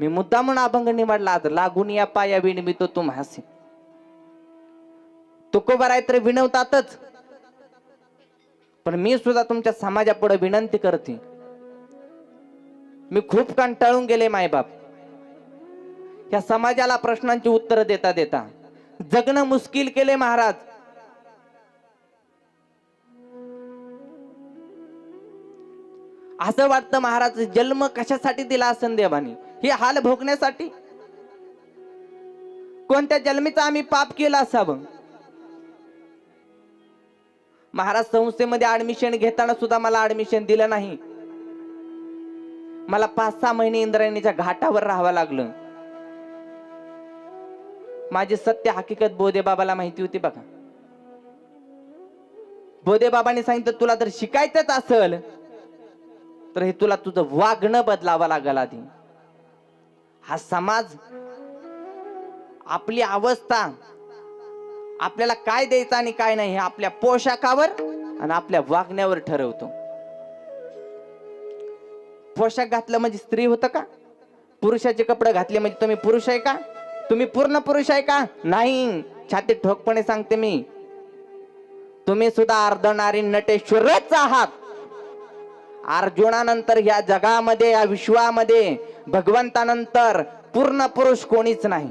मी मुद्दा म्हणून अभंग निवडला लागून या पाया विणवितो तुम तो तुकोबर आहे तर विनवतातच. पण मी सुद्धा तुमच्या समाजापुढे विनंती करते. मी खूप कंटाळून गेले मायबाप या समाजाला प्रश्नांची उत्तर देता देता. जगणं मुश्किल केले महाराज. असं वाटतं महाराज जन्म कशासाठी दिला असन देवानी? हे हाल भोगण्यासाठी? कोणत्या जन्मीचा आम्ही पाप केला असावं? महाराज संस्थेमध्ये ऍडमिशन घेताना सुद्धा मला ऍडमिशन दिलं नाही. मला पाच सहा महिने इंद्रायणीच्या घाटावर राहावं लागलं. माझी सत्य हकीकत बोधे बाबाला माहिती होती बघा. बोधे बाबाने सांगितलं तुला जर शिकायचंच असल तर हे तुला तुझं वागणं बदलावं लागेल आधी. हा समाज आपली अवस्था आपल्याला काय द्यायचं आणि काय नाही हे आपल्या पोशाखावर आणि आपल्या वागण्यावर ठरवतो. पोशाख घातलं म्हणजे स्त्री होतं का? पुरुषाचे कपडे घातले म्हणजे तुम्ही पुरुष आहे का? तुम्ही पूर्ण पुरुष आहे का? नाही. छाती ठोकपणे सांगते मी. तुम्ही सुद्धा अर्धनारी नटेश्वरच आहात. अर्जुनानंतर या जगामध्ये या विश्वामध्ये भगवंतानंतर पूर्ण पुरुष कोणीच नाही.